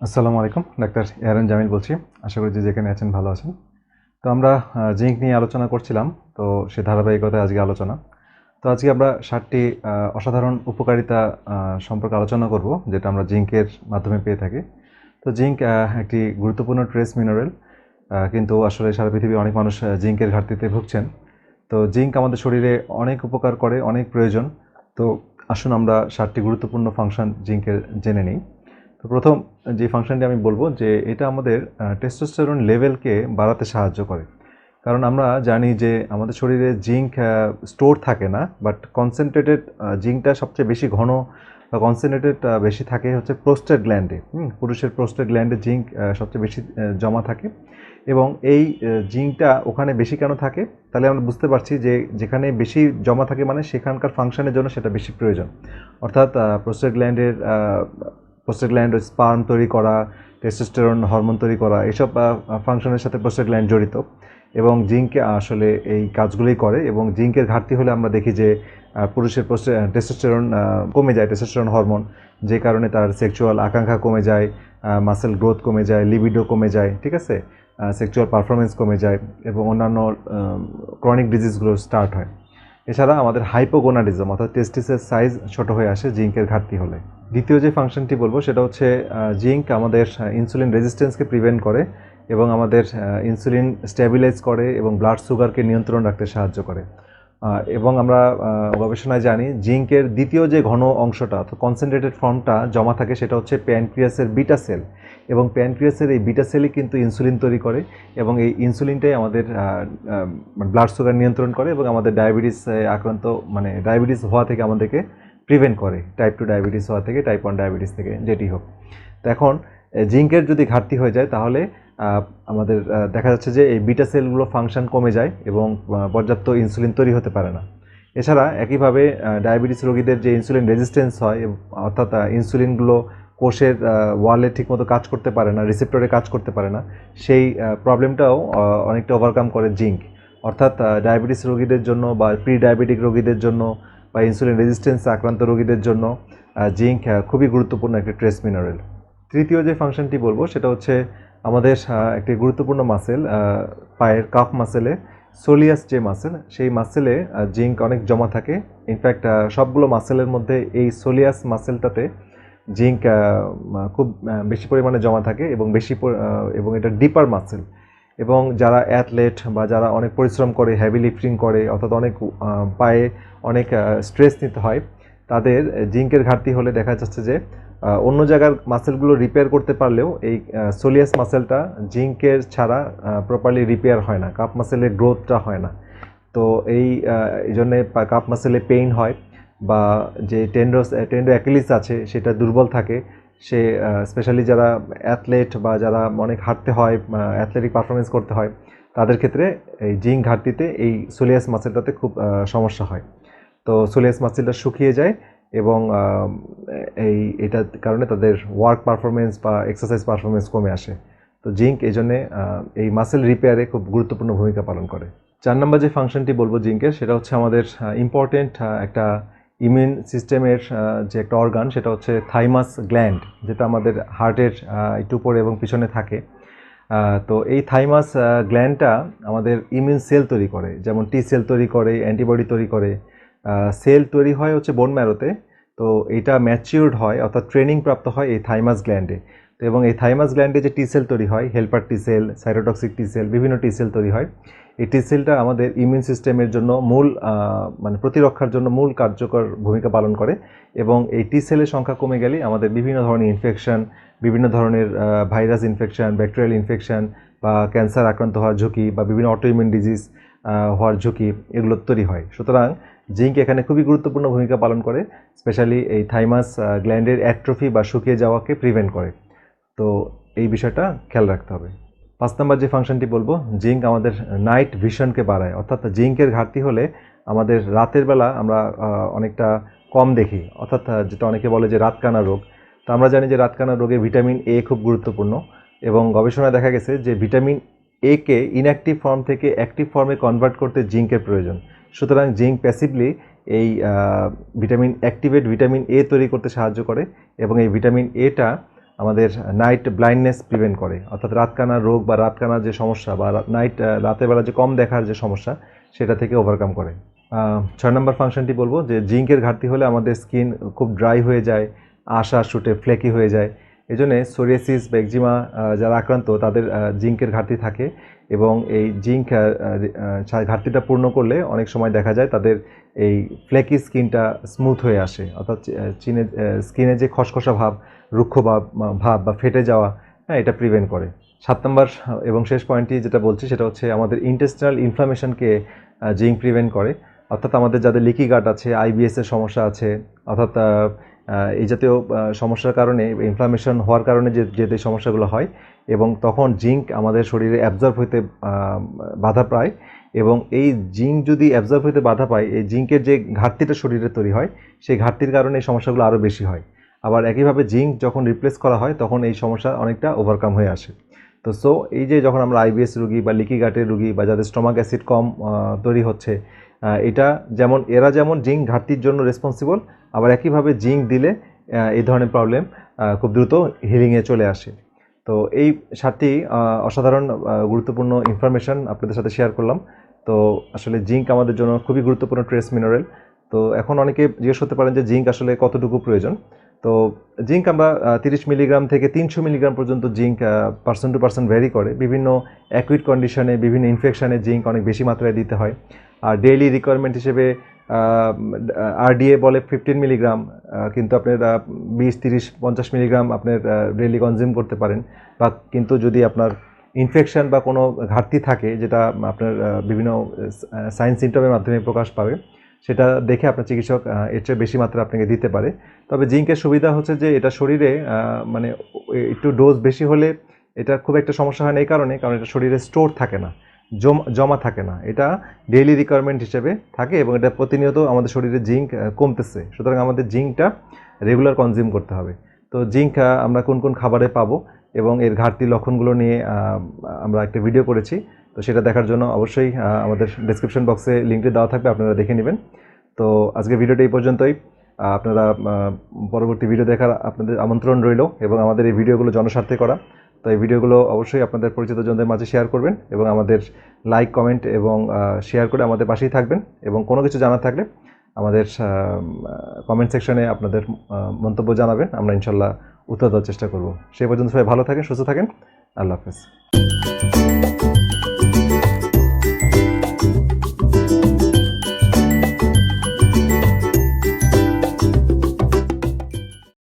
আসসালামু আলাইকুম, ডাক্তার এয়ারান জামিল বলছি। আশা করি যে যেখানে আছেন ভালো আছেন। তো আমরা জিঙ্ক নিয়ে আলোচনা করছিলাম, তো সে ধারাবাহিকতায় আজকে আলোচনা। তো আজকে আমরা ষাটটি অসাধারণ উপকারিতা সম্পর্কে আলোচনা করব, যেটা আমরা জিঙ্কের মাধ্যমে পেয়ে থাকি। তো জিঙ্ক একটি গুরুত্বপূর্ণ ট্রেস মিনারেল কিন্তু আসলে সারা পৃথিবী অনেক মানুষ জিঙ্কের ঘাটতিতে ভুগছেন। তো জিঙ্ক আমাদের শরীরে অনেক উপকার করে, অনেক প্রয়োজন। তো আসুন আমরা ষাটটি গুরুত্বপূর্ণ ফাংশন জিঙ্কের জেনে নিই। তো প্রথম যে ফাংশনটি আমি বলব যে এটা আমাদের টেস্টোস্টেরন লেভেলকে বাড়াতে সাহায্য করে। কারণ আমরা জানি যে আমাদের শরীরে জিঙ্ক স্টোর থাকে না বাট কনসেন্ট্রেটেড জিঙ্কটা সবচেয়ে বেশি ঘন বা কনসেন্ট্রেটেড বেশি থাকে হচ্ছে প্রোস্টেট গ্ল্যান্ডে পুরুষের প্রোস্টেট গ্ল্যান্ডে জিঙ্ক সবচেয়ে বেশি জমা থাকে। এবং এই জিঙ্কটা ওখানে বেশি কেন থাকে? তাহলে আমরা বুঝতে পারছি যে যেখানে বেশি জমা থাকে মানে সেখানকার ফাংশনের জন্য সেটা বেশি প্রয়োজন। অর্থাৎ প্রোস্টেট গ্ল্যান্ডের প্রোস্টেট গ্ল্যান্ড স্পার্ম তৈরি করা টেস্টোস্টেরন হরমোন তৈরি করা, এসব ফাংশনের সাথে প্রোস্টেট গ্ল্যান্ড জড়িত। এবং জিঙ্কে আসলে এই কাজগুলোই করে এবং জিঙ্কের ঘাটতি হলে আমরা দেখি যে পুরুষের টেস্টোস্টেরন কমে যায় টেস্টোস্টেরন হরমোন যে কারণে তার সেক্সুয়াল আকাঙ্ক্ষা কমে যায় মাসেল গ্রোথ কমে যায় লিবিডো কমে যায়, ঠিক আছে? সেক্সুয়াল পারফরমেন্স কমে যায় এবং অন্যান্য ক্রনিক ডিজিজগুলো স্টার্ট হয়। এছাড়া আমাদের হাইপোগোনাডিজম অর্থাৎ টেস্টিসের সাইজ ছোট হয়ে আসে জিঙ্কের ঘাটতি হলে। দ্বিতীয় যে ফাংশনটি বলব, সেটা হচ্ছে জিঙ্ক আমাদের ইনসুলিন রেজিস্ট্যান্সকে প্রিভেন্ট করে এবং আমাদের ইনসুলিন স্ট্যাবিলাইজ করে এবং ব্লাড সুগারকে নিয়ন্ত্রণ রাখতে সাহায্য করে। এবং আমরা গবেষণায় জানি জিঙ্কের দ্বিতীয় যে ঘন অংশটা, অর্থাৎ কনসেন্ট্রেটেড ফর্মটা জমা থাকে সেটা হচ্ছে প্যানক্রিয়াসের বিটা সেল এবং প্যানক্রিয়াসের এই বিটা সেলই কিন্তু ইনসুলিন তৈরি করে এবং এই ইনসুলিনটাই আমাদের ব্লাড সুগার নিয়ন্ত্রণ করে এবং আমাদের ডায়াবেটিস আক্রান্ত মানে ডায়াবেটিস হওয়া থেকে আমাদেরকে প্রিভেন্ট করে টাইপ টু ডায়াবেটিস হওয়া থেকে টাইপ ওয়ান ডায়াবেটিস থেকে, যেটি হোক। তো এখন জিঙ্কের যদি ঘাটতি হয়ে যায়, তাহলে আমাদের দেখা যাচ্ছে যে এই বিটা সেলগুলো ফাংশন কমে যায় এবং পর্যাপ্ত ইনসুলিন তৈরি হতে পারে না। এছাড়া একইভাবে ডায়াবেটিস রোগীদের যে ইনসুলিন রেজিস্ট্যান্স হয় অর্থাৎ ইনসুলিনগুলো কোষের ওয়ালে ঠিকমতো কাজ করতে পারে না, রিসেপ্টরে কাজ করতে পারে না, সেই প্রবলেমটাও অনেকটা ওভারকাম করে জিঙ্ক। অর্থাৎ ডায়াবেটিস রোগীদের জন্য বা প্রি ডায়াবেটিক রোগীদের জন্য বা ইনসুলিন রেজিস্ট্যান্স আক্রান্ত রোগীদের জন্য জিঙ্ক খুবই গুরুত্বপূর্ণ একটি ট্রেস মিনারেল তৃতীয় যে ফাংশনটি বলব, সেটা হচ্ছে আমাদের একটি গুরুত্বপূর্ণ মাসেল পায়ের কাফ মাসেলে সোলিয়াস যে মাসেল সেই মাসেলে জিঙ্ক অনেক জমা থাকে। ইনফ্যাক্ট সবগুলো মাসেলের মধ্যে এই সোলিয়াস মাসেলটাতে জিঙ্ক খুব বেশি পরিমাণে জমা থাকে এবং বেশি এবং এটা ডিপার মাসেল এবং যারা অ্যাথলেট বা যারা অনেক পরিশ্রম করে হ্যাভি লিফটিং করে, অর্থাৎ অনেক পায়ে অনেক স্ট্রেস নিতে হয় তাদের জিঙ্কের ঘাটতি হলে দেখা যাচ্ছে যে অন্য জায়গার মাসেলগুলো রিপেয়ার করতে পারলেও এই সোলিয়াস মাসেলটা জিঙ্কের ছাড়া প্রপারলি রিপেয়ার হয় না, কাপ মাসেলের গ্রোথটা হয় না। তো এই জন্যে কাপ মাসেলে পেইন হয় বা যে টেন্ডোস টেন্ডো অ্যাকিলিস আছে, সেটা দুর্বল থাকে। সে স্পেশালি যারা অ্যাথলেট বা যারা অনেক হাঁটতে হয় অ্যাথলেটিক পারফরমেন্স করতে হয়, তাদের ক্ষেত্রে এই জিঙ্ক ঘাটতিতে এই সোলিয়াস মাসেলটাতে খুব সমস্যা হয়। তো সোলিয়াস মাসেলটা শুকিয়ে যায় এবং এই এটার কারণে তাদের ওয়ার্ক পারফরমেন্স বা এক্সারসাইজ পারফরমেন্স কমে আসে। তো জিঙ্ক এই জন্যে এই মাসেল রিপেয়ারে খুব গুরুত্বপূর্ণ ভূমিকা পালন করে। চার নম্বর যে ফাংশনটি বলব জিঙ্কের, সেটা হচ্ছে আমাদের ইম্পর্টেন্ট একটা ইমিউন সিস্টেমের যে একটা অর্গান সেটা হচ্ছে থাইমাস গ্ল্যান্ড যেটা আমাদের হার্টের একটু উপরে এবং পিছনে থাকে। তো এই থাইমাস গ্ল্যান্ডটা আমাদের ইমিউন সেল তৈরি করে, যেমন টি সেল তৈরি করে অ্যান্টিবডি তৈরি করে সেল তৈরি হয় হচ্ছে বোন ম্যারোতে তো এটা ম্যাচিউরড হয়, অর্থাৎ ট্রেনিং প্রাপ্ত হয় এই থাইমাস গ্ল্যান্ডে তো এবং এই থাইমাস গ্ল্যান্ডে যে টি সেল তৈরি হয় helper T cell cytotoxic T cell বিভিন্ন টি সেল তৈরি হয়, এই টি সেলটা আমাদের ইমিউন সিস্টেমের জন্য মূল মানে প্রতিরক্ষার জন্য মূল কার্যকর ভূমিকা পালন করে। এবং এই টি সেলের সংখ্যা কমে গেলে আমাদের বিভিন্ন ধরনের ইনফেকশন বিভিন্ন ধরনের ভাইরাস ইনফেকশন ব্যাকটেরিয়াল ইনফেকশন বা ক্যান্সার আক্রান্ত হওয়ার ঝুঁকি বা বিভিন্ন অটোইমিউন ডিজিজ হওয়ার ঝুঁকি এগুলো তৈরি হয়। সুতরাং জিঙ্ক এখানে খুবই গুরুত্বপূর্ণ ভূমিকা পালন করে, স্পেশালি এই থাইমাস গ্ল্যান্ডের অ্যাট্রফি বা শুকিয়ে যাওয়াকে প্রিভেন্ট করে। তো এই বিষয়টা খেয়াল রাখতে হবে। পাঁচ নম্বর যে ফাংশনটি বলব, জিঙ্ক আমাদের নাইট ভিশনকে বাড়ায়। অর্থাৎ জিঙ্কের ঘাটতি হলে আমাদের রাতের বেলা আমরা অনেকটা কম দেখি। অর্থাৎ যেটা অনেকে বলে যে রাতকানা রোগ। তো আমরা জানি যে রাতকানা রোগে ভিটামিন এ খুব গুরুত্বপূর্ণ এবং গবেষণায় দেখা গেছে যে ভিটামিন এ কে ইনঅ্যাক্টিভ ফর্ম থেকে অ্যাক্টিভ ফর্মে কনভার্ট করতে জিঙ্কের প্রয়োজন। সুতরাং জিঙ্ক প্যাসিভলি এই ভিটামিন অ্যাক্টিভেট ভিটামিন এ তৈরি করতে সাহায্য করে এবং এই ভিটামিন এটা আমাদের নাইট ব্লাইন্ডনেস প্রিভেন্ট করে। অর্থাৎ রাতকানা রোগ বা রাতকানার যে সমস্যা বা নাইট রাতের বেলা যে কম দেখার যে সমস্যা সেটা থেকে ওভারকাম করে। ছয় নম্বর ফাংশনটি বলব যে জিঙ্কের ঘাটতি হলে আমাদের স্কিন খুব ড্রাই হয়ে যায় আশা শুটে ফ্লেকি হয়ে যায় এই জন্যে সোরিয়াসিস বা একজিমা যারা আক্রান্ত, তাদের জিঙ্কের ঘাটতি থাকে এবং এই জিঙ্ক ঘাটতিটা পূর্ণ করলে অনেক সময় দেখা যায় তাদের এই ফ্লেকি স্কিনটা স্মুথ হয়ে আসে। অর্থাৎ চিনে স্কিনে যে খসখসা ভাব, রুক্ষ ভাব ভাব বা ফেটে যাওয়া হ্যাঁ এটা প্রিভেন্ট করে। সাত নম্বর এবং শেষ পয়েন্টটি যেটা বলছি, সেটা হচ্ছে আমাদের ইন্টেস্টিনাল ইনফ্লামেশনকে জিঙ্ক প্রিভেন্ট করে। অর্থাৎ আমাদের যাদের লিকি গার্ড আছে আইবিএস এর সমস্যা আছে, অর্থাৎ এই জাতীয় সমস্যার কারণে ইনফ্লামেশন হওয়ার কারণে যে যে সমস্যাগুলো হয়, এবং তখন জিঙ্ক আমাদের শরীরে অ্যাবজর্ব হইতে বাধা পায়, এবং এই জিঙ্ক যদি অ্যাবজর্ব হইতে বাধা পায়, এই জিঙ্কের যে ঘাটতিটা শরীরে তৈরি হয়, সেই ঘাটতির কারণে এই সমস্যাগুলো আরও বেশি হয়। আবার একইভাবে জিঙ্ক যখন রিপ্লেস করা হয়, তখন এই সমস্যা অনেকটা ওভারকাম হয়ে আসে। তো সো এই যে যখন আমরা আইবিএস রুগী বা লিকি গাটের রুগী বা যাদের স্টমাক অ্যাসিড কম তৈরি হচ্ছে এটা যেমন, এরা যেমন জিঙ্ক ঘাটতির জন্য রেসপন্সিবল আবার একইভাবে জিঙ্ক দিলে এই ধরনের প্রবলেম খুব দ্রুত হিলিংয়ে চলে আসে। তো এই সাতটি অসাধারণ গুরুত্বপূর্ণ ইনফরমেশান আপনাদের সাথে শেয়ার করলাম। তো আসলে জিঙ্ক আমাদের জন্য খুবই গুরুত্বপূর্ণ ট্রেস মিনারেল তো এখন অনেকে জিজ্ঞেস করতে পারেন যে জিঙ্ক আসলে কতটুকু প্রয়োজন? তো জিঙ্ক আমরা তিরিশ মিলিগ্রাম থেকে তিনশো মিলিগ্রাম পর্যন্ত zinc person to person vary করে। বিভিন্ন অ্যাকুইট কন্ডিশনে বিভিন্ন ইনফেকশানে জিঙ্ক অনেক বেশি মাত্রায় দিতে হয়। আর ডেইলি রিকোয়ারমেন্ট হিসেবে আরডিএ বলে ফিফটিন মিলিগ্রাম কিন্তু আপনার বিশ, তিরিশ, পঞ্চাশ মিলিগ্রাম আপনার ডেইলি কনজিউম করতে পারেন। বা কিন্তু যদি আপনার ইনফেকশন বা কোনো ঘাটতি থাকে, যেটা আপনার বিভিন্ন সাইন সিমটমের মাধ্যমে প্রকাশ পাবে সেটা দেখে আপনার চিকিৎসক এর চেয়ে বেশি মাত্রা আপনাকে দিতে পারে। তবে জিঙ্কের সুবিধা হচ্ছে যে এটা শরীরে মানে একটু ডোজ বেশি হলে এটা খুব একটা সমস্যা হয় না এই কারণে, কারণ এটা শরীরে স্টোর থাকে না, জমা থাকে না। এটা ডেইলি রিকোয়ারমেন্ট হিসেবে থাকে এবং এটা প্রতিনিয়ত আমাদের শরীরে জিঙ্ক কমতেছে। সুতরাং আমাদের জিঙ্কটা রেগুলার কনজিউম করতে হবে। তো জিঙ্ক আমরা কোন কোন খাবারে পাবো এবং এর ঘাটতি লক্ষণগুলো নিয়ে আমরা একটা ভিডিও করেছি। তো সেটা দেখার জন্য অবশ্যই আমাদের ডেসক্রিপশন বক্সে লিঙ্কটি দেওয়া থাকবে, আপনারা দেখে নেবেন। তো আজকে ভিডিওটা এই পর্যন্তই। আপনারা পরবর্তী ভিডিও দেখার আপনাদের আমন্ত্রণ রইল এবং আমাদের এই ভিডিওগুলো জনস্বার্থে করা। তো এই ভিডিওগুলো অবশ্যই আপনাদের পরিচিত জনদের মাঝে শেয়ার করবেন এবং আমাদের লাইক কমেন্ট এবং শেয়ার করে আমাদের পাশেই থাকবেন এবং কোনো কিছু জানার থাকলে আমাদের কমেন্ট সেকশনে আপনাদের মন্তব্য জানাবেন। আমরা ইনশাল্লাহ উত্তর দেওয়ার চেষ্টা করব। সেই পর্যন্ত সবাই ভালো থাকেন, সুস্থ থাকেন। আল্লাহ হাফেজ।